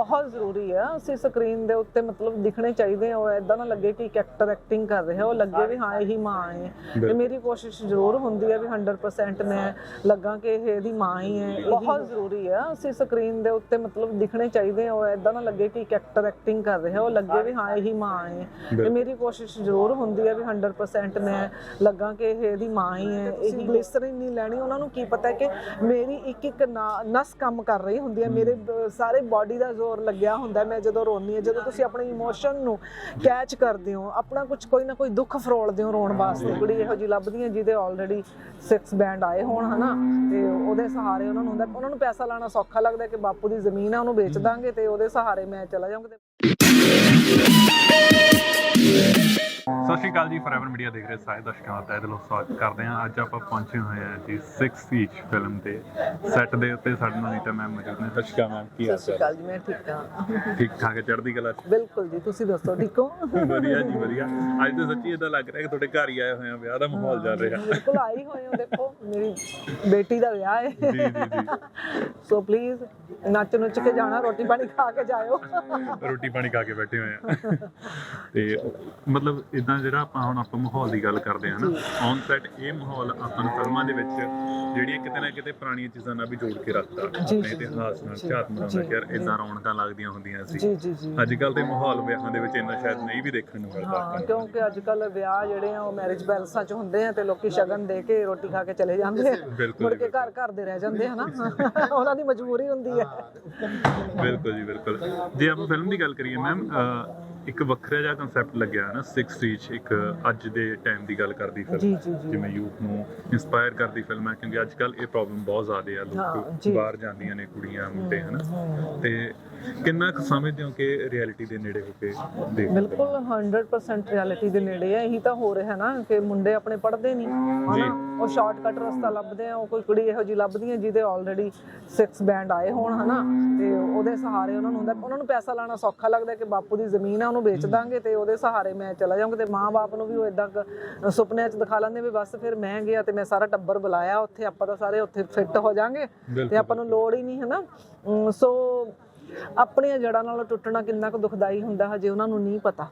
ਬਹੁਤ ਜ਼ਰੂਰੀ ਆ। ਅਸੀਂ ਸਕਰੀਨ ਦੇ ਉੱਤੇ ਮਤਲਬ ਦਿਖਣੇ ਚਾਹੀਦੇ ਆ। ਉਹ ਐਦਾਂ ਨਾ ਲੱਗੇ ਕਿ ਇੱਕ ਐਕਟਰ ਐਕਟਿੰਗ ਕਰ ਰਿਹਾ। ਉਹ ਲੱਗੇ ਵੀ ਹਾਂ ਇਹੀ ਮਾਂ ਹੈ। ਤੇ ਮੇਰੀ ਕੋਸ਼ਿਸ਼ ਜ਼ਰੂਰ ਹੁੰਦੀ ਹੈ ਵੀ 100% ਮੈਂ ਲੱਗਾ ਕਿ ਇਹ ਇਹਦੀ ਮਾਂ ਹੀ ਹੈ। ਬਹੁਤ ਜ਼ਰੂਰੀ ਆ। ਅਸੀਂ ਸਕਰੀਨ ਦੇ ਉੱਤੇ ਮਤਲਬ ਦਿਖਣੇ ਚਾਹੀਦੇ ਆ। ਉਹ ਐਦਾਂ ਨਾ ਲੱਗੇ ਕਿ ਇੱਕ ਐਕਟਰ ਐਕਟਿੰਗ ਕਰ ਰਿਹਾ। ਉਹ ਲੱਗੇ ਵੀ ਹਾਂ ਇਹੀ ਮਾਂ ਹੈ। ਤੇ ਮੇਰੀ ਕੋਸ਼ਿਸ਼ ਜ਼ਰੂਰ ਹੁੰਦੀ ਹੈ ਵੀ 100% ਮੈਂ ਲੱਗਾ ਕਿ ਇਹ ਇਹਦੀ ਮਾਂ ਹੀ ਹੈ। ਇਹੀ ਗਲਿਸਰੀਨ ਨਹੀਂ ਲੈਣੀ ਉਹਨਾਂ ਨੂੰ ਕੀ ਪਤਾ ਕਿ ਮੇਰੀ ਇੱਕ ਇੱਕ ਨਾ- ਨਸ ਕੰਮ ਕਰ ਰਹੀ ਹੁੰਦੀ ਹੈ ਮੇਰੇ ਸਾਰੇ ਬਾਡੀ ਦਾ ਜ਼ੋਰ ਲੱਗਿਆ ਹੁੰਦਾ ਮੈਂ ਜਦੋਂ ਰੋਨੀ ਹੈ, ਜਦੋਂ ਤੁਸੀਂ ਆਪਣੀ ਇਮੋਸ਼ਨ ਨੂੰ ਕੈਚ ਕਰਦੇ ਹੋ, ਆਪਣਾ ਕੁਝ ਕੋਈ ਨਾ ਕੋਈ ਦੁੱਖ ਫਰੋਲਦੇ ਹੋ ਰੋਣ ਵਾਸਤੇ। ਕੁੜੀ ਇਹੋ ਜੀ ਲੱਭਦੀ ਜਿਹਦੇ ਆਲਰੇਡੀ 6 ਬੈਂਡ ਆਏ ਹੋਣ, ਹਨਾ? ਤੇ ਉਹਦੇ ਸਹਾਰੇ ਉਹਨਾਂ ਨੂੰ ਹੁੰਦਾ, ਉਹਨਾਂ ਨੂੰ ਪੈਸਾ ਲਾਣਾ ਸੌਖਾ ਲੱਗਦਾ ਕਿ ਬਾਪੂ ਦੀ ਜ਼ਮੀਨ ਹੈ ਉਹਨੂੰ ਵੇਚ ਦਾਂਗੇ ਤੇ ਉਹਦੇ ਸਹਾਰੇ ਮੈਂ ਚਲਾ ਜਾਵਾਂਗਾ ਸਤਿ ਸ਼੍ਰੀ ਅਕਾਲ ਜੀ ਫੋਰਐਵਰ ਮੀਡੀਆ ਦੇਖ ਰਹੇ ਸਾਰੇ ਦਰਸ਼ਕਾਂ ਦਾ। ਤਹਿ ਦਿਲੋਂ ਸਵਾਗਤ ਕਰਦੇ ਹਾਂ। ਅੱਜ ਆਪਾਂ ਪਹੁੰਚੇ ਹੋਏ ਹਾਂ ਜੀ 6 ਸੀਚ ਫਿਲਮ ਦੇ ਸੈੱਟ ਦੇ ਉੱਤੇ ਸਾਡੇ ਨਾਲ ਨੀਤਾ ਮੈਮ ਮੌਜੂਦ ਨੇ। ਸਤਿ ਸ਼੍ਰੀ ਅਕਾਲ ਮੈਮ ਕੀ ਹਾਲ ਸਤਿ ਸ਼੍ਰੀ ਅਕਾਲ ਜੀ ਮੈਂ ਠੀਕ ਹਾਂ। ਠੀਕ ਠਾਕ ਹੈ ਚੜ੍ਹਦੀ ਕਲਾ ਚ? ਬਿਲਕੁਲ ਜੀ ਤੁਸੀਂ ਦੱਸੋ ਠੀਕ ਹੋ? ਵਧੀਆ ਜੀ ਵਧੀਆ। ਅੱਜ ਤਾਂ ਸੱਚੀ ਇਦਾਂ ਲੱਗ ਰਿਹਾ ਕਿ ਤੁਹਾਡੇ ਘਰ ਹੀ ਆਏ ਹੋਏ ਆ ਵਿਆਹ ਦਾ ਮਾਹੌਲ ਚੱਲ ਰਿਹਾ। ਬਿਲਕੁਲ ਆਈ ਹੋਏ ਹੋ ਦੇਖੋ ਮੇਰੀ ਬੇਟੀ ਦਾ ਵਿਆਹ ਹੈ। ਜੀ ਜੀ ਜੀ। ਸੋ ਪਲੀਜ਼ ਨੱਚ ਨੁੱਚ ਕੇ ਜਾਣਾ ਰੋਟੀ ਪਾਣੀ ਖਾ ਕੇ ਜਾਇਓ। ਰੋਟੀ ਪਾਣੀ ਖਾ ਕੇ ਬੈਠੇ ਹੋਏ ਆ ਤੇ ਮਤਲਬ ਇਦਾਂ ਜਿਹੜਾ ਆਪਾਂ ਹੁਣ ਆਪਾਂ ਮਾਹੌਲ ਦੀ ਗੱਲ ਕਰਦੇ ਹਾਂ ਨਾ ਔਨ ਸੈਟ ਇਹ ਮਾਹੌਲ ਆਪਾਂ ਨੂੰ ਫਿਲਮਾਂ ਦੇ ਵਿੱਚ ਜਿਹੜੀਆਂ ਕਿਤੇ ਨਾ ਕਿਤੇ ਪੁਰਾਣੀਆਂ ਚੀਜ਼ਾਂ ਨਾਲ ਵੀ ਜੋੜ ਕੇ ਰੱਖਦਾ ਆਪਣੇ ਇਤਿਹਾਸ ਨਾਲ ਝਾਤ ਮਾਰਦਾ ਕਿ ਯਾਰ ਇਦਾਂ ਰੌਣਕਾਂ ਲੱਗਦੀਆਂ ਹੁੰਦੀਆਂ ਸੀ। ਅੱਜ ਕੱਲ ਦੇ ਮਾਹੌਲ ਵਿਆਹਾਂ ਦੇ ਵਿੱਚ ਇੰਨਾ ਸ਼ਾਇਦ ਨਹੀਂ ਵੀ ਦੇਖਣ ਨੂੰ ਮਿਲਦਾ ਹਾਂ ਕਿਉਂਕਿ ਅੱਜ ਕੱਲ ਵਿਆਹ ਜਿਹੜੇ ਆ ਉਹ ਮੈਰਿਜ ਪੈਲਸਾਂ 'ਚ ਹੁੰਦੇ ਆ ਤੇ ਲੋਕੀ ਸ਼ਗਨ ਦੇ ਕੇ ਰੋਟੀ ਖਾ ਕੇ ਚਲੇ ਜਾਂਦੇ ਆ। ਬਿਲਕੁਲ ਮੁੜ ਕੇ ਘਰ ਘਰ ਦੇ ਰਹਿ ਜਾਂਦੇ ਆ ਨਾ। ਉਹਨਾਂ ਦੀ ਮਜਬੂਰੀ ਹੁੰਦੀ ਹੈ ਬਿਲਕੁਲ ਜੀ ਬਿਲਕੁਲ। ਜੇ ਆਪਾਂ ਫਿਲਮ ਦੀ ਗੱਲ ਕਰੀਏ ਮੈਮ ਇੱਕ ਵੱਖਰਾ ਜਿਹਾ ਕਨਸੈਪਟ ਲੱਗਿਆ ਨਾ 6 ਰੀਚ ਇੱਕ ਅੱਜ ਦੇ ਟਾਈਮ ਦੀ ਗੱਲ ਕਰਦੀ ਜੀ, ਫਿਲਮ ਜੀ। ਜਿਵੇਂ ਯੂਥ ਨੂੰ ਇਨਸਪਾਇਰ ਕਰਦੀ ਫਿਲਮ ਹੈ ਕਿਉਂਕਿ ਅੱਜ ਕੱਲ ਇਹ ਪ੍ਰੋਬਲਮ ਬਹੁਤ ਜ਼ਿਆਦਾ ਆ ਹਾਂ, ਲੋਕ ਜੀ। ਬਾਹਰ ਜਾਂਦੀਆਂ ਨੇ ਕੁੜੀਆਂ ਮੁੰਡੇ ਹਨਾ ਤੇ ਕਿੰਨਾ ਕੁ ਸਮਝਦੇ ਹੋ ਕਿ ਰਿਐਲਿਟੀ ਦੇ ਨੇੜੇ ਹੋ ਕੇ ਦੇਖਦੇ ਹੋ? ਬਿਲਕੁਲ 100% ਰਿਐਲਿਟੀ ਦੇ ਨੇੜੇ ਹੈ ਇਹੀ ਤਾਂ ਹੋ ਰਿਹਾ ਨਾ ਕਿ ਮੁੰਡੇ ਆਪਣੇ ਪੜ੍ਹਦੇ ਨਹੀਂ ਹਨਾ? ਉਹ ਸ਼ਾਰਟਕਟ ਰਸਤਾ ਲੱਭਦੇ ਆ ਉਹ ਕੋਈ ਕੁੜੀ ਇਹੋ ਜੀ ਲੱਭਦੀ ਹੈ ਜਿਹਦੇ ਆਲਰੇਡੀ 6 ਬੈਂਡ ਆਏ ਹੋਣ ਹਨਾ? ਤੇ ਉਹਦੇ ਸਹਾਰੇ ਉਹਨਾਂ ਨੂੰ ਹੁੰਦਾ ਉਹਨਾਂ ਨੂੰ ਪੈਸਾ ਲਾਣਾ ਸੌਖਾ ਲੱਗਦਾ ਕਿ ਬਾਪੂ ਦੀ ਜ਼ਮੀਨ ਹੈ ਉਹਨੂੰ ਵੇਚ ਦਾਂਗੇ ਤੇ ਉਹਦੇ ਸਹਾਰੇ ਮੈਂ ਚਲਾ ਜਾਵਾਂਗਾ ਤੇ ਮਾਂ-ਬਾਪ ਨੂੰ ਵੀ ਉਹ ਇਦਾਂ ਸੁਪਨਿਆਂ 'ਚ ਦਿਖਾ ਲੈਂਦੇ ਵੀ ਬਸ ਫਿਰ ਮੈਂ ਗਿਆ ਤੇ ਮੈਂ ਸਾਰਾ ਟੱਬਰ ਬੁਲਾਇਆ ਉੱਥੇ ਆਪਾਂ ਤਾਂ ਸਾਰੇ ਉੱਥੇ ਫਿੱਟ ਹੋ ਜਾਾਂਗੇ ਤੇ ਆਪਾਂ ਨੂੰ ਲੋੜ ਹੀ ਨਹੀਂ ਹਨਾ? ਅਮ ਸੋ ਆਪਣੀਆਂ ਜੜ੍ਹਾਂ ਨਾਲੋਂ ਟੁੱਟਣਾ ਕਿੰਨਾ ਕੁ ਦੁਖਦਾਈ ਹੁੰਦਾ ਹਜੇ ਉਹਨਾਂ ਨੂੰ ਨਹੀਂ ਪਤਾ।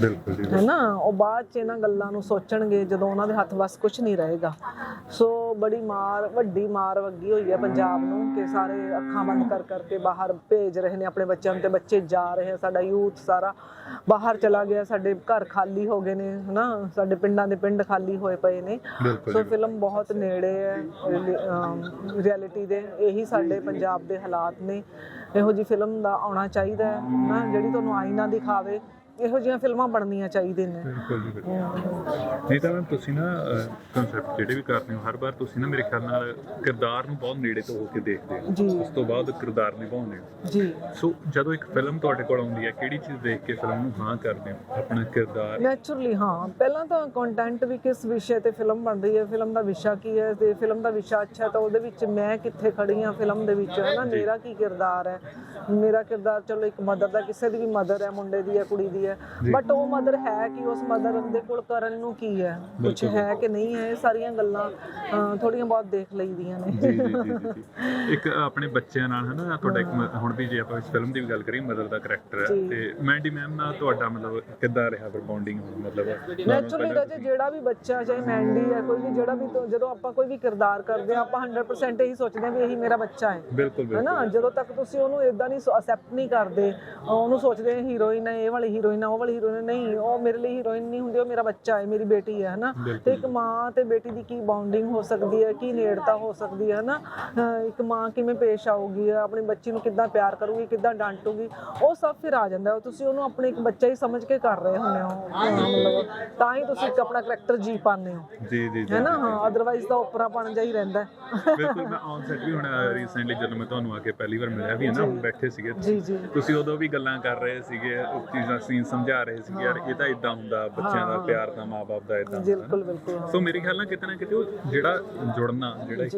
ਬਿਲਕੁਲ ਜੀ ਹੈਨਾ ਉਹ ਬਾਅਦ ਚ ਇਹਨਾਂ ਗੱਲਾਂ ਨੂੰ ਸੋਚਣਗੇ ਜਦੋਂ ਉਹਨਾਂ ਦੇ ਹੱਥ ਵਸ ਕੁਝ ਨਹੀਂ ਰਹੇਗਾ। ਸੋ ਬੜੀ ਮਾਰ ਵੱਡੀ ਮਾਰ ਵੱਗੀ ਹੋਈ ਹੈ ਪੰਜਾਬ ਨੂੰ ਕਿ ਸਾਰੇ ਅੱਖਾਂ ਬੰਦ ਕਰ ਕਰਕੇ ਬਾਹਰ ਭੇਜ ਰਹੇ ਨੇ ਆਪਣੇ ਬੱਚਿਆਂ ਨੂੰ ਤੇ ਬੱਚੇ ਜਾ ਰਹੇ ਆ। ਸਾਡਾ ਯੂਥ ਸਾਰਾ ਬਾਹਰ ਚਲਾ ਗਿਆ ਸਾਡੇ ਘਰ ਖਾਲੀ ਹੋ ਗਏ ਨੇ ਹਨਾ ਸਾਡੇ ਪਿੰਡਾਂ ਦੇ ਪਿੰਡ ਖਾਲੀ ਹੋਏ ਪਏ ਨੇ। ਸੋ ਫਿਲਮ ਬਹੁਤ ਨੇੜੇ ਹੈ ਰਿਐਲਿਟੀ ਦੇ। ਇਹੀ ਸਾਡੇ ਪੰਜਾਬ ਦੇ ਹਾਲਾਤ ਨੇ। ਇਹੋ ਜੀ ਫਿਲਮ ਦਾ ਆਉਣਾ ਚਾਹੀਦਾ ਹੈ ਨਾ? ਜਿਹੜੀ ਤੁਹਾਨੂੰ ਆਈਨਾ ਦਿਖਾਵੇ। ਇਹੋ ਜਿਹੀਆਂ ਫਿਲਮਾਂ ਬਣਨੀਆਂ ਚਾਹੀਦੀਆਂ ਨੇ। ਬਿਲਕੁਲ ਜੀ ਨਹੀਂ ਤਾਂ ਮੈਂ ਤੁਸੀਂ ਨਾ ਕਨਸੈਪਟ ਜਿਹੜੇ ਵੀ ਕਰਦੇ ਹੋ ਹਰ ਵਾਰ ਤੁਸੀਂ ਨਾ ਮੇਰੇ ਖਿਆਲ ਨਾਲ ਕਿਰਦਾਰ ਨੂੰ ਬਹੁਤ ਨੇੜੇ ਤੋਂ ਹੋ ਕੇ ਦੇਖਦੇ ਹੋ। ਉਸ ਤੋਂ ਬਾਅਦ ਕਿਰਦਾਰ ਨਿਭਾਉਂਦੇ ਹੋ। ਜੀ। ਸੋ ਜਦੋਂ ਇੱਕ ਫਿਲਮ ਤੁਹਾਡੇ ਕੋਲ ਆਉਂਦੀ ਹੈ ਕਿਹੜੀ ਚੀਜ਼ ਦੇਖ ਕੇ ਫਿਲਮ ਨੂੰ ਹਾਂ ਕਰਦੇ ਹੋ? ਆਪਣਾ ਕਿਰਦਾਰ? ਨੈਚੁਰਲੀ ਹਾਂ। ਪਹਿਲਾਂ ਤਾਂ ਕੰਟੈਂਟ ਵੀ ਕਿਸ ਵਿਸ਼ੇ ਤੇ ਫਿਲਮ ਬਣ ਰਹੀ ਹੈ ਫਿਲਮ ਦਾ ਵਿਸ਼ਾ ਕੀ ਹੈ ਤੇ ਫਿਲਮ ਦਾ ਵਿਸ਼ਾ ਅੱਛਾ ਤਾਂ ਉਹਦੇ ਵਿੱਚ ਮੈਂ ਕਿੱਥੇ ਖੜੀ ਹਾਂ ਫਿਲਮ ਦੇ ਵਿੱਚ ਹੈ ਨਾ? ਮੇਰਾ ਕੀ ਕਿਰਦਾਰ ਹੈ? ਮੇਰਾ ਕਿਰਦਾਰ ਚਲੋ ਇੱਕ ਮਦਰ ਦਾ ਕਿਸੇ ਦੀ ਵੀ ਮਦਰ ਹੈ ਮੁੰਡੇ ਦੀ ਹੈ ਕੁੜੀ ਦੀ ਹੈ ਬਟ ਉਹ ਮਦਰ ਹੈ ਕਿ ਉਸ ਮਦਰ ਦੇ ਕੋਲ ਕਰਨ ਨੂੰ ਕੀ ਹੈ? ਕੁਝ ਹੈ ਕਿ ਨਹੀਂ ਹੈ? ਇਹ ਸਾਰੀਆਂ ਗੱਲਾਂ ਥੋੜੀਆਂ ਬਹੁਤ ਦੇਖ ਲਈਦੀਆਂ ਨੇ। ਜੀ ਜੀ ਜੀ ਜੀ, ਜੀ। ਇੱਕ ਆਪਣੇ ਬੱਚਿਆਂ ਨਾਲ ਹਨਾ ਤੁਹਾਡਾ ਇੱਕ ਹੁਣ ਵੀ ਜੇ ਆਪਾਂ ਇਸ ਫਿਲਮ ਦੀ ਵੀ ਗੱਲ ਕਰੀਏ ਮਦਰ ਦਾ ਕਰੈਕਟਰ ਹੈ। ਤੇ ਮੈਂਡੀ ਮੈਮ ਨਾਲ ਤੁਹਾਡਾ ਮਤਲਬ ਕਿੱਦਾਂ ਰਿਹਾ ਫਿਰ ਬੌਂਡਿੰਗ ਮਤਲਬ ਨੈਚੁਰਲੀ ਰਾਜੇ ਜਿਹੜਾ ਵੀ ਬੱਚਾ ਚਾਹੇ ਮੈਂਡੀ ਹੈ ਕੋਈ ਵੀ ਜਿਹੜਾ ਵੀ ਜਦੋਂ ਆਪਾਂ ਕੋਈ ਵੀ ਕਿਰਦਾਰ ਕਰਦੇ ਆ ਆਪਾਂ 100% ਇਹੀ ਸੋਚਦੇ ਆ ਵੀ ਇਹੀ ਮੇਰਾ ਬੱਚਾ ਹੈ। ਬਿਲਕੁਲ ਬਿਲਕੁਲ। ਹੈਨਾ? ਜਦੋਂ ਤੱਕ ਤੁਸੀਂ ਉਹਨੂੰ ਇਦਾਂ ਨਹੀਂ ਅਸੈਪਟ ਨਹੀਂ ਕਰਦੇ ਉਹਨੂੰ ਸੋਚਦੇ ਹੀਰੋਇਨ ਹੈ ਇਹ ਵਾਲੀ ਹੀਰੋਇਨ ਹੈ ਉਹ ਵਾਲੀ ਹੀਰੋਇਨ ਨਹੀਂ ਉਹ ਮੇਰੇ ਲਈ ਹੀਰੋਇਨ ਨਹੀਂ ਹੁੰਦੀ ਉਹ ਮੇਰਾ ਬੱਚਾ ਹੈ ਮੇਰੀ ਬੇਟੀ ਹੈ ਹਨਾ? ਤੇ ਇੱਕ ਮਾਂ ਤੇ ਬੇਟੀ ਦੀ ਕੀ ਬਾਉਂਡਿੰਗ ਹੋ ਸਕਦੀ ਹੈ ਕੀ ਨੇੜਤਾ ਹੋ ਸਕਦੀ ਹੈ ਨਾ ਇੱਕ ਮਾਂ ਕਿਵੇਂ ਪੇਸ਼ ਆਊਗੀ ਆਪਣੀ ਬੱਚੀ ਨੂੰ ਕਿੱਦਾਂ ਪਿਆਰ ਕਰੂਗੀ ਕਿੱਦਾਂ ਡਾਂਟੂਗੀ ਉਹ ਸਭ ਫਿਰ ਆ ਜਾਂਦਾ। ਤੁਸੀਂ ਉਹਨੂੰ ਆਪਣੇ ਇੱਕ ਬੱਚਾ ਹੀ ਸਮਝ ਕੇ ਕਰ ਰਹੇ ਹੁੰਦੇ ਹੋ। ਮਤਲਬ ਤਾਂ ਹੀ ਤੁਸੀਂ ਆਪਣਾ ਕਰੈਕਟਰ ਜੀ ਪਾਉਂਦੇ ਹੋ। ਜੀ ਜੀ ਹੈ ਨਾ? ਹਾਂ ਅਦਰਵਾਈਜ਼ ਤਾਂ ਉਪਰਾ ਬਣ ਜਾ ਹੀ ਰਹਿੰਦਾ। ਬਿਲਕੁਲ ਮੈਂ ਔਨ ਸੈਟ ਵੀ ਹੁਣ ਰੀਸੈਂਟਲੀ ਜਦੋਂ ਮੈਂ ਤੁਹਾਨੂੰ ਆ ਕੇ ਪਹਿਲੀ ਵਾਰ ਮਿਲਿਆ ਵੀ ਹੈ ਨਾ? ਬੈਠੇ ਸੀਗੇ। ਜੀ ਜੀ। ਤੁਸੀਂ ਉਦੋਂ ਵੀ ਗੱਲਾਂ ਕਰ ਰਹੇ ਸੀਗੇ ਉਸ ਚੀਜ਼ਾਂ ਸੀਨ ਸਮਝਾ ਰਹੇ ਸੀ ਯਾਰ ਇਹ ਤਾਂ ਇਦਾਂ ਹੁੰਦਾ ਬੱਚਿਆਂ ਦਾ ਪਿਆਰ ਤਾਂ ਮਾਪੇ ਦਾ ਇਦਾਂ ਬਿਲਕੁਲ ਬਿਲਕੁਲ ਹਾਂ। ਸੋ ਮੇਰੇ ਖਿਆਲ ਨਾਲ ਕਿਤੇ ਨਾ ਕਿਤੇ ਉਹ ਜਿਹੜਾ ਜੁੜਨਾ ਜਿਹੜਾ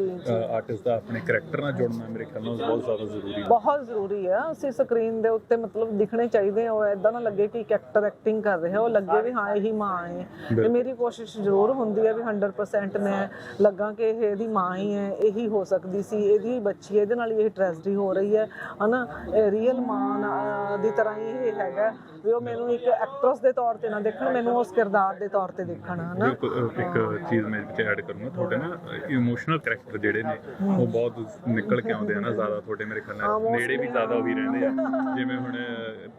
ਆਰਟਿਸਟ ਦਾ ਆਪਣੇ ਕੈਰੈਕਟਰ ਨਾਲ ਜੁੜਨਾ ਮੇਰੇ ਖਿਆਲ ਨਾਲ ਬਹੁਤ ਜ਼ਿਆਦਾ ਜ਼ਰੂਰੀ ਹੈ। ਬਹੁਤ ਜ਼ਰੂਰੀ ਆ ਅਸੀਂ ਸਕਰੀਨ ਦੇ ਉੱਤੇ ਮਤਲਬ ਦਿਖਣੇ ਚਾਹੀਦੇ ਆ ਉਹ ਐਦਾਂ ਨਾ ਲੱਗੇ ਕਿ ਇੱਕ ਐਕਟਰ ਐਕਟਿੰਗ ਕਰ ਰਿਹਾ ਉਹ ਲੱਗੇ ਵੀ ਹਾਂ ਇਹੀ ਮਾਂ ਹੈ। ਤੇ ਮੇਰੀ ਕੋਸ਼ਿਸ਼ ਜ਼ਰੂਰ ਹੁੰਦੀ ਹੈ ਵੀ 100% ਮੈਂ ਲੱਗਾ ਕਿ ਇਹ ਇਹਦੀ ਮਾਂ ਹੀ ਹੈ ਇਹੀ ਹੋ ਸਕਦੀ ਸੀ ਇਹਦੀ ਹੀ ਬੱਚੀ ਹੈ ਇਹਦੇ ਨਾਲ ਹੀ ਇਹ ਟ੍ਰੈਜਡੀ ਹੋ ਰਹੀ ਹੈ। ਹਨਾ? ਰੀਅਲ ਮਾਂ ਦੀ ਤਰ੍ਹਾਂ ਹੀ ਇਹ ਹੈਗਾ ਵੀ ਉਹ ਮੈਨੂੰ ਇੱਕ ਐਕਟਰਸ ਦੇ ਤੌਰ ਤੇ ਨਾ ਦੇਖਣ ਮੈਨੂੰ ਉਸ ਕਿਰਦਾਰ ਦੇ ਤੌਰ ਤੇ ਦੇਖਣ ਹਨਾ? ਬਿਲਕੁਲ ਇੱਕ ਚੀਜ਼ ਮੈਂ ਵਿੱਚ ਐਡ ਕਰੂੰਗਾ ਤੁਹਾਡੇ ਨਾ ਇਮੋਸ਼ਨਲ ਕੈਰੈਕਟਰ ਜਿਹੜੇ ਨੇ ਉਹ ਬਹੁਤ ਨਿਕਲ ਕੇ ਆਉਂਦੇ ਆ ਨਾ ਜ਼ਿਆਦਾ ਤੁਹਾਡੇ ਮੇਰੇ ਖਿਆਲ ਨਾਲ। ਨੇੜੇ ਵੀ ਜ਼ਿਆਦਾ ਉਹੀ ਰਹਿੰਦੇ ਆ। ਜਿਵੇਂ ਹੁਣ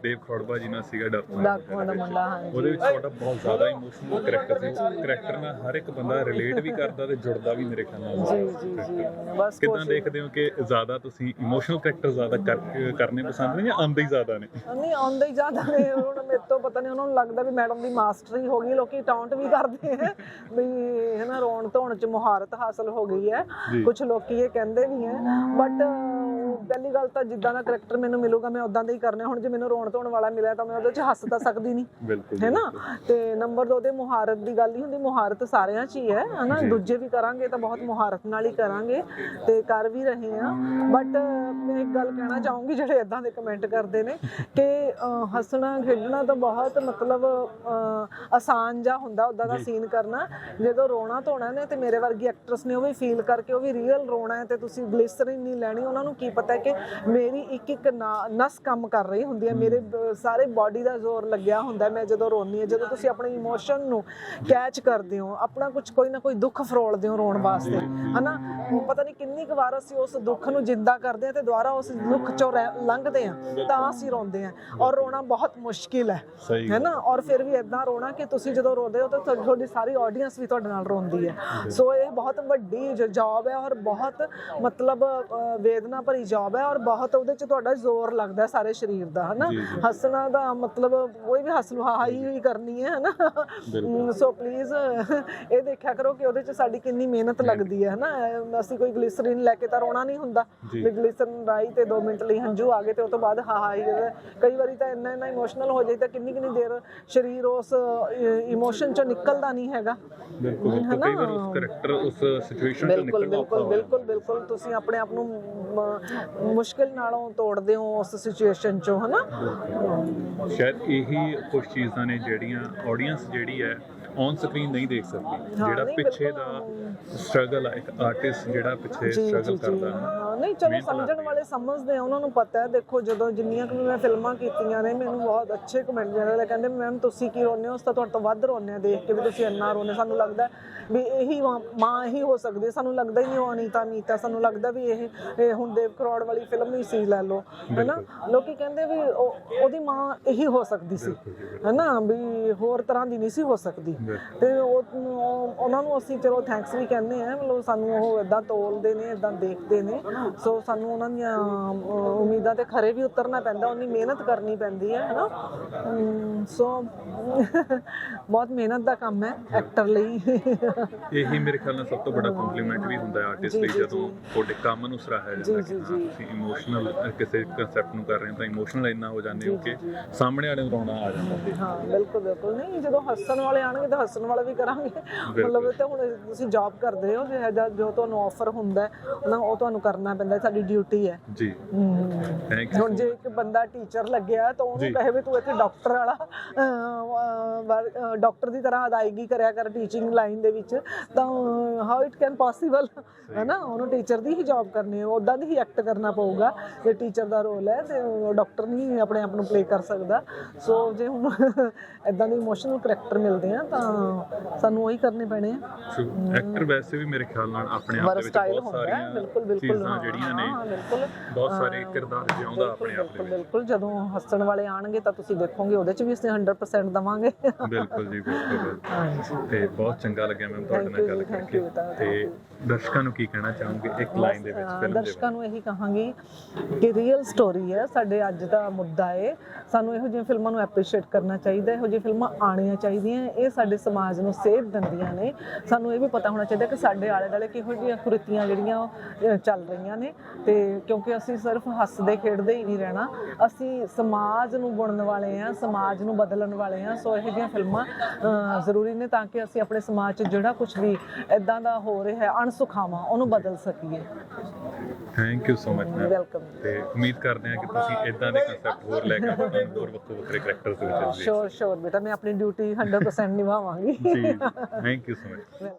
ਦੇਵ ਖੜਬਾ ਜੀ ਨਾਲ ਸੀਗਾ ਡਾਕਟਰ ਡਾਕੂਆਂ ਦਾ ਮੁੰਡਾ ਹਾਂਜੀ। ਉਹਦੇ ਵਿੱਚ ਤੁਹਾਡਾ ਬਹੁਤ ਜ਼ਿਆਦਾ ਇਮੋਸ਼ਨਲ ਕੈਰੈਕਟਰ ਸੀ। ਕੈਰੈਕਟਰ ਨਾਲ ਹਰ ਇੱਕ ਬੰਦਾ ਰਿਲੇਟ ਵੀ ਕਰਦਾ ਤੇ ਜੁੜਦਾ ਵੀ ਮੇਰੇ ਖਿਆਲ ਨਾਲ। ਜੀ ਜੀ ਜੀ ਬਸ ਕਿਦਾਂ ਦੇਖਦੇ ਹੋ ਕਿ ਜ਼ਿਆਦਾ ਤੁਸੀਂ ਇਮੋਸ਼ਨਲ ਕੈਰੈਕਟਰ ਜ਼ਿਆਦਾ ਕਰ- ਕਰਨੇ ਪਸੰਦ ਨੇ ਜਾਂ ਆਉਂਦੇ ਹੀ ਜ਼ਿਆਦਾ ਨੇ? ਨਹੀਂ ਆਉਂਦੇ ਹੀ ਜ਼ਿਆਦਾ ਨੇ ਹੁਣ ਮੇਰੇ ਤੋਂ ਪਤਾ ਨਹੀਂ ਉਹਨਾਂ ਨੂੰ ਲੱਗਦਾ ਵੀ ਮੈਡਮ ਦੀ ਮਾਸਟਰੀ ਹੋ ਗਈ ਲੋਕੀ ਟਾਉਂਟ ਵੀ ਕਰਦੇ ਹੈ ਵੀ ਹਨਾ ਰੋਣ ਧੋਣ ਚ ਮੁਹਾਰਤ ਹਾਸਲ ਹੋ ਗਈ ਹੈ। ਕੁਝ ਲੋਕੀ ਇਹ ਕਹਿੰਦੇ ਵੀ ਹੈ ਬਟ ਪਹਿਲੀ ਗੱਲ ਤਾਂ ਜਿੱਦਾਂ ਦਾ ਕਰੈਕਟਰ ਮੈਨੂੰ ਮਿਲੂਗਾ ਮੈਂ ਉਦਾਂ ਦਾ ਹੀ ਕਰਨਾ ਹੁਣ ਜੇ ਮੈਨੂੰ ਰੋਣ ਧੋਣ ਵਾਲਾ ਮਿਲਿਆ ਤਾਂ ਮੈਂ ਉਹਦੇ ਚ ਹੱਸ ਤਾਂ ਸਕਦੀ ਨਹੀਂ। ਹੈ ਨਾ ਤੇ ਨੰਬਰ 2 ਤੇ ਮੁਹਾਰਤ ਦੀ ਗੱਲ ਹੀ ਹੁੰਦੀ ਮੁਹਾਰਤ ਸਾਰਿਆਂ 'ਚ ਹੀ ਹੈ ਹਨਾ? ਦੂਜੇ ਵੀ ਕਰਾਂਗੇ ਤਾਂ ਬਹੁਤ ਮੁਹਾਰਤ ਨਾਲ ਹੀ ਕਰਾਂਗੇ ਤੇ ਕਰ ਵੀ ਰਹੇ ਆ ਬਟ ਮੈਂ ਇੱਕ ਗੱਲ ਕਹਿਣਾ ਚਾਹੂੰਗੀ ਜਿਹੜੇ ਇਦਾਂ ਦੇ ਕਮੈਂਟ ਕਰਦੇ ਨੇ ਕਿ ਹੱਸਣਾ ਖੇਡਣਾ ਤਾਂ ਬਹੁਤ ਮਤਲਬ ਆਸਾਨ ਜਾਂ ਹੁੰਦਾ ਉਦਾਂ ਦਾ ਸੀਨ ਕਰਨਾ। ਜਦੋਂ ਰੋਣਾ ਧੋਣਾ ਨੇ ਤੇ ਮੇਰੇ ਵਰਗੀ ਐਕਟਰਸ ਨੇ ਉਹ ਵੀ ਫੀਲ ਕਰਕੇ ਉਹ ਵੀ ਰੀਅਲ ਰੋਣਾ ਹੈ ਤੇ ਤੁਸੀਂ ਗਲਿਸਰੀਨ ਨਹੀਂ ਲੈਣੀ ਉਹਨਾਂ ਨੂੰ ਕੀ ਪਤਾ ਕਿ ਮੇਰੀ ਇੱਕ ਇੱਕ ਨਸ ਕੰਮ ਕਰ ਰਹੀ ਹੁੰਦੀ ਹੈ। ਮੇਰੇ ਸਾਰੇ ਬਾਡੀ ਦਾ ਜ਼ੋਰ ਲੱਗਿਆ ਹੁੰਦਾ ਹੈ। ਮੈਂ ਜਦੋਂ ਰੋਂਦੀ ਹਾਂ ਜਦੋਂ ਤੁਸੀਂ ਆਪਣੀ ਇਮੋਸ਼ਨ ਨੂੰ ਕੈਚ ਕਰਦੇ ਹੋ ਆਪਣਾ ਕੁਝ ਕੋਈ ਨਾ ਕੋਈ ਦੁੱਖ ਫਰੋਲਦੇ ਹੋ ਰੋਣ ਵਾਸਤੇ ਹਨਾ? ਪਤਾ ਨਹੀਂ ਕਿੰਨੀ ਕੁ ਵਾਰ ਅਸੀਂ ਉਸ ਦੁੱਖ ਨੂੰ ਜਿੰਦਾ ਕਰਦੇ ਹਾਂ ਤੇ ਦੁਬਾਰਾ ਉਸ ਦੁੱਖ ਚੋਂ ਲੰਘਦੇ ਹਾਂ ਤਾਂ ਅਸੀਂ ਰੋਂਦੇ ਹਾਂ। ਔਰ ਰੋਣਾ ਬਹੁਤ ਮੁਸ਼ਕਿਲ ਹੈ ਹੈ ਨਾ ਔਰ ਫਿਰ ਵੀ ਇਦਾਂ ਰੋਣਾ ਕਿ ਤੁਸੀਂ ਜਦੋਂ ਰੋਦੇ ਹੋ ਤਾਂ ਤੁਹਾ- ਤੁਹਾਡੀ ਸਾਰੀ ਆਡੀਅנס ਵੀ ਤੁਹਾਡੇ ਨਾਲ ਰੋਂਦੀ ਹੈ। ਸੋ ਇਹ ਬਹੁਤ ਵੱਡੀ ਜੌਬ ਹੈ ਔਰ ਬਹੁਤ ਮਤਲਬ ਵੇਦਨਾ ਭਰੀ ਜੌਬ ਹੈ ਔਰ ਬਹੁਤ ਉਹਦੇ ਚ ਤੁਹਾਡਾ ਜ਼ੋਰ ਲੱਗਦਾ ਸਾਰੇ ਸਰੀਰ ਦਾ ਹੈ ਨਾ ਜੀ, ਜੀ। ਹੱਸਣਾ ਦਾ ਮਤਲਬ ਕੋਈ ਵੀ ਹੱਸ ਲੁਹਾਈ ਹੀ ਕਰਨੀ ਹੈ ਹੈ ਨਾ ਸੋ ਪਲੀਜ਼ ਇਹ ਦੇਖਿਆ ਕਰੋ ਕਿ ਉਹਦੇ ਚ ਸਾਡੀ ਕਿੰਨੀ ਮਿਹਨਤ ਲੱਗਦੀ ਹੈ ਹੈ ਨਾ ਅਹ, ਅਸੀਂ ਕੋਈ ਗਲਿਸਰੀਨ ਲੈ ਕੇ ਤਾਂ ਰੋਣਾ ਨਹੀਂ ਹੁੰਦਾ। ਵੀ ਗਲਿਸਰਨ ਰਾਈ ਤੇ 2 ਮਿੰਟ ਲਈ ਹੰਝੂ ਆ ਗਏ ਤੇ ਉਸ ਤੋਂ ਬਾਅਦ ਹਾ ਹਾ ਹੀ। ਕਈ ਵਾਰੀ ਤਾਂ ਇੰਨਾ ਇੰਨਾ ਇਮੋਸ਼ਨਲ ਹੋ ਜਾਈਦਾ ਕਿੰਨੀ ਕਿੰਨੀ ਦੇਰ ਸਰੀਰ ਉਸ ਇਮੋਸ਼ਨ ਚੋਂ ਨਿਕਲਦਾ ਨਹੀਂ ਹੈਗਾ। ਬਿਲਕੁਲ ਬਿਲਕੁਲ। ਕਈ ਵਾਰ ਉਸ ਕੈਰੈਕਟਰ ਉਸ ਸਿਚੁਏਸ਼ਨ ਤੋਂ ਬਿਲਕੁਲ ਨਿਕਲਣਾ ਬਿਲਕੁਲ ਹੋ ਬਿਲਕੁਲ ਬਿਲਕੁਲ। ਤੁਸੀਂ ਆਪਣੇ ਆਪ ਨੂੰ ਮੁਸ਼ਕਿਲ ਨਾਲੋਂ ਤੋੜਦੇ ਹੋ ਉਸ ਸਿਚੁਏਸ਼ਨ ਚੋਂ, ਹਨਾ ਜਾਂਦਾ। ਸ਼ਾਇਦ ਇਹੀ ਕੁਝ ਚੀਜ਼ਾਂ ਨੇ ਜਿਹੜੀਆਂ ਆਡੀਅנס ਜਿਹੜੀ ਹੈ ਔਨ ਸਕਰੀਨ ਨਹੀਂ ਦੇਖ ਸਕਦੀ। ਜਿਹੜਾ ਪਿੱਛੇ। ਦਾ ਸਟਰਗਲ ਹੈ ਇੱਕ ਆਰਟਿਸਟ ਜਿਹੜਾ ਪਿੱਛੇ ਸਟਰਗਲ ਕਰਦਾ ਹੈ। ਨਹੀਂ ਚਲੋ ਸਮਝਣ ਵਾਲੇ ਸਮਝਦੇ ਆ ਉਹਨਾਂ ਨੂੰ ਪਤਾ ਹੈ। ਦੇਖੋ ਜਦੋਂ ਜਿੰਨੀਆਂ ਕਿ ਮੈਂ ਫਿਲਮਾਂ ਕੀਤੀਆਂ ਨੇ ਮੈਨੂੰ ਬਹੁਤ ਅੱਛੇ ਕਮੈਂਟ ਨੇ ਕਹਿੰਦੇ ਮੈਮ ਤੁਸੀਂ ਕੀ ਰੋਨੇ ਹੋ? ਉਸ ਤਾਂ ਤੁਹਾਡੇ ਤੋਂ ਵੱਧ ਰੋਨੇ ਆ ਦੇਖ ਕੇ ਵੀ ਤੁਸੀਂ ਇੰਨਾ ਰੋਨੇ ਸਾਨੂੰ ਲੱਗਦਾ ਵੀ ਇਹੀ ਮਾਂ- ਮਾਂ ਹੀ ਹੋ ਸਕਦੀ ਸਾਨੂੰ ਲੱਗਦਾ ਹੀ ਨਹੀਂ ਉਹ ਅਨੀਤਾ ਨੀਤਾ ਸਾਨੂੰ ਲੱਗਦਾ ਵੀ ਇਹ ਇਹ ਹੁਣ ਦੇਵ ਕਰੋੜ ਵਾਲੀ ਫਿਲਮ ਹੀ ਸੀ ਲੈ ਲਓ। ਹੈਨਾ ਲੋਕੀ ਕਹਿੰਦੇ ਵੀ ਉਹ- ਉਹਦੀ ਮਾਂ ਇਹੀ ਹੋ ਸਕਦੀ ਸੀ। ਹੈਨਾ ਵੀ ਹੋਰ ਤਰ੍ਹਾਂ ਦੀ ਨਹੀਂ ਸੀ ਹੋ ਸਕਦੀ। ਤੇ ਉਹ ਉਹ- ਉਹਨਾਂ ਨੂੰ ਅਸੀਂ ਚਲੋ ਥੈਂਕਸ ਵੀ ਕਹਿੰਦੇ ਆ ਮਤਲਬ ਸਾਨੂੰ ਉਹ ਇਦਾਂ ਤੋਲਦੇ ਨੇ ਇਦਾਂ ਦੇਖਦੇ ਨੇ। ਸੋ ਸਾਨੂੰ ਉਹਨਾਂ ਦੀਆਂ ਉਮੀਦਾਂ ਤੇ ਖਰੇ ਵੀ ਉਤਰਨਾ ਪੈਂਦਾ ਉਨੀ ਮਿਹਨਤ ਕਰਨੀ ਪੈਂਦੀ ਹੈ ਹਨਾ? ਸੋ ਬਹੁਤ ਮਿਹਨਤ ਦਾ ਕੰਮ ਹੈ ਐਕਟਰ ਲਈ। ਇਹੀ ਮੇਰੇ ਖਿਆਲ ਨਾਲ ਸਭ ਤੋਂ ਵੱਡਾ ਕੰਪਲੀਮੈਂਟ ਵੀ ਹੁੰਦਾ ਹੈ ਆਰਟਿਸਟ ਲਈ ਜਦੋਂ ਤੁਹਾਡੇ ਕੰਮ ਨੂੰ ਸਰਾਹਿਆ ਜਾਂਦਾ ਕਿ ਤੁਸੀਂ ਇਮੋਸ਼ਨਲ ਕਿਸੇ ਕਨਸੈਪਟ ਨੂੰ ਕਰ ਰਹੇ ਹੋ ਤਾਂ ਇਮੋਸ਼ਨਲ ਇੰਨਾ ਹੋ ਜਾਂਦੇ ਹੋ ਕਿ ਸਾਹਮਣੇ ਵਾਲੇ ਨੂੰ ਰੋਣਾ ਆ ਜਾਂਦਾ ਹੈ। ਹਾਂ ਬਿਲਕੁਲ ਬਿਲਕੁਲ। ਨਹੀਂ ਜਦੋਂ ਹੱਸਣ ਵਾਲੇ ਆਣਗੇ ਤਾਂ ਹੱਸਣ ਵਾਲਾ ਵੀ ਕਰਾਂਗੇ। ਮਤਲਬ ਤੇ ਹੁਣ ਤੁਸੀਂ ਜੌਬ ਕਰਦੇ ਹੋ ਜੇ ਜਾਂ ਜੋ ਤੁਹਾਨੂੰ ਆਫਰ ਹੁੰਦਾ ਹੈ, ਨਾ ਉਹ ਤੁਹਾਨੂੰ ਕਰਨਾ ਪੈਂਦਾ ਸਾਡੀ ਡਿਊਟੀ ਹੈ। ਜੀ। ਥੈਂਕ ਯੂ ਹੁਣ ਜੇ ਇੱਕ ਬੰਦਾ ਟੀਚਰ ਲੱਗਿਆ ਤਾਂ ਉਹਨੂੰ ਕਹੇ ਵੀ ਤੂੰ ਇੱਥੇ ਡਾਕਟਰ ਵਾਲਾ ਡਾਕਟਰ ਦੀ ਤਰ੍ਹਾਂ ਅਦਾਇਗੀ ਕਰਿਆ ਕਰ ਟੀਚਿੰਗ ਲਾਈਨ ਦੇ ਵਿੱਚ ਤਾਂ ਹਾਊ ਇਟ ਕੈਨ ਪੋਸੀਬਲ ਹੈ ਨਾ ਉਹਨੂੰ ਟੀਚਰ ਦੀ ਹੀ ਜੌਬ ਕਰਨੀ ਹੈ ਉਦਾਂ ਦੀ ਹੀ ਐਕਟ ਕਰਨਾ ਪਊਗਾ ਜੇ ਟੀਚਰ ਦਾ ਰੋਲ ਹੈ ਤੇ ਡਾਕਟਰ ਨਹੀਂ ਆਪਣੇ ਆਪ ਨੂੰ ਪਲੇ ਕਰ ਸਕਦਾ। ਸੋ ਜੇ ਹੁਣ ਇਦਾਂ ਦੇ ਇਮੋਸ਼ਨਲ ਕਰੈਕਟਰ ਮਿਲਦੇ ਆ ਤਾਂ ਸਾਨੂੰ ਉਹੀ ਕਰਨੇ ਪੈਣੇ ਆ। ਐਕਟਰ ਵੈਸੇ ਵੀ ਮੇਰੇ ਖਿਆਲ ਨਾਲ ਆਪਣੇ ਆਪ ਦੇ ਵਿੱਚ ਬਹੁਤ ਹੁੰਦਾ ਹੈ ਸਾਰੀਆਂ ਬਿਲਕੁਲ ਬਿਲਕੁਲ ਚੀਜ਼ਾਂ ਹਾਂ, ਜਿਹੜੀਆਂ ਨੇ ਬਿਲਕੁਲ। ਬਹੁਤ ਸਾਰੇ ਕਿਰਦਾਰ ਜਿਉਂਦਾ ਆਪਣੇ ਆਪ ਦੇ ਬਿਲਕੁਲ ਬਿਲਕੁਲ। ਜਦੋਂ ਹੱਸਣ ਵਾਲੇ ਆਣਗੇ ਤਾਂ ਤੁਸੀਂ ਦੇਖੋਗੇ ਉਹਦੇ ਚ ਵੀ ਅਸੀਂ 100% ਦਵਾਂਗੇ। ਬਿਲਕੁਲ ਜੀ ਬਿਲਕੁਲ। ਤੇ ਬਹੁਤ ਚੰਗਾ ਲੱਗਿਆ ਮੈਨੂੰ ਤੁਹਾਡੇ Thank ਨਾਲ you ਗੱਲ ਜੀ, thank ਕਰਕੇ। you, ਤੇ you. ਦਰਸ਼ਕਾਂ ਨੂੰ ਕੀ ਕਹਿਣਾ ਚਾਹੋਗੇ ਇੱਕ ਲਾਈਨ ਦੇ ਵਿੱਚ ਫਿਲਮ ਦੇ ਦਰਸ਼ਕਾਂ ਨੂੰ ਇਹੀ ਕਹਾਂਗੀ ਕਿ ਰੀਅਲ ਸਟੋਰੀ ਹੈ ਸਾਡੇ ਅੱਜ ਦਾ ਮੁੱਦਾ ਹੈ ਸਾਨੂੰ ਇਹੋ ਜਿਹੀਆਂ ਫਿਲਮਾਂ ਨੂੰ ਐਪਰੀਸ਼ੀਏਟ ਕਰਨਾ ਚਾਹੀਦਾ ਇਹੋ ਜਿਹੀਆਂ ਫਿਲਮਾਂ ਆਉਣੀਆਂ ਚਾਹੀਦੀਆਂ ਇਹ ਸਾਡੇ ਸਮਾਜ ਨੂੰ ਸੇਧ ਦਿੰਦੀਆਂ ਨੇ। ਸਾਨੂੰ ਇਹ ਵੀ ਪਤਾ ਹੋਣਾ ਚਾਹੀਦਾ ਕਿ ਸਾਡੇ ਆਲੇ ਦੁਆਲੇ ਕਿਹੋ ਜਿਹੀਆਂ ਕੁਰੀਤੀਆਂ ਜਿਹੜੀਆਂ ਚੱਲ ਰਹੀਆਂ ਨੇ ਤੇ ਕਿਉਂਕਿ ਅਸੀਂ ਸਿਰਫ ਹੱਸਦੇ ਖੇਡਦੇ ਹੀ ਨਹੀਂ ਰਹਿਣਾ। ਅਸੀਂ ਸਮਾਜ ਨੂੰ ਬੁਣਨ ਵਾਲੇ ਆ ਸਮਾਜ ਨੂੰ ਬਦਲਣ ਵਾਲੇ ਆ ਸੋ ਇਹੋ ਜਿਹੀਆਂ ਫਿਲਮਾਂ ਜ਼ਰੂਰੀ ਨੇ ਤਾਂ ਕਿ ਅਸੀਂ ਆਪਣੇ ਸਮਾਜ 'ਚ ਜਿਹੜਾ ਕੁਝ ਵੀ ਇਦਾਂ ਦਾ ਹੋ ਰਿਹਾ ਹੈ ਅਣਸੁਖਾਵਾਂ ਉਹਨੂੰ ਬਦਲ ਸਕੀਏ। Thank you so much ma'am welcome ਤੇ ਉਮੀਦ ਕਰਦੇ ਹਾਂ ਕਿ ਤੁਸੀਂ ਇਦਾਂ ਦੇ ਕਨਸੈਪਟ ਹੋਰ ਲੈ ਕੇ ਆਪਾਂ ਨੂੰ ਹੋਰ ਵੱਖੋ ਵੱਖਰੇ ਕਰੈਕਟਰਸ ਦੇ ਵਿੱਚ ਸ਼ੋਰ ਸ਼ੋਰ ਬੇਟਾ ਮੈਂ ਆਪਣੀ ਡਿਊਟੀ 100% ਨਿਭਾਵਾਂਗੀ। ਜੀ ਥੈਂਕ ਯੂ ਸੋ ਮਚ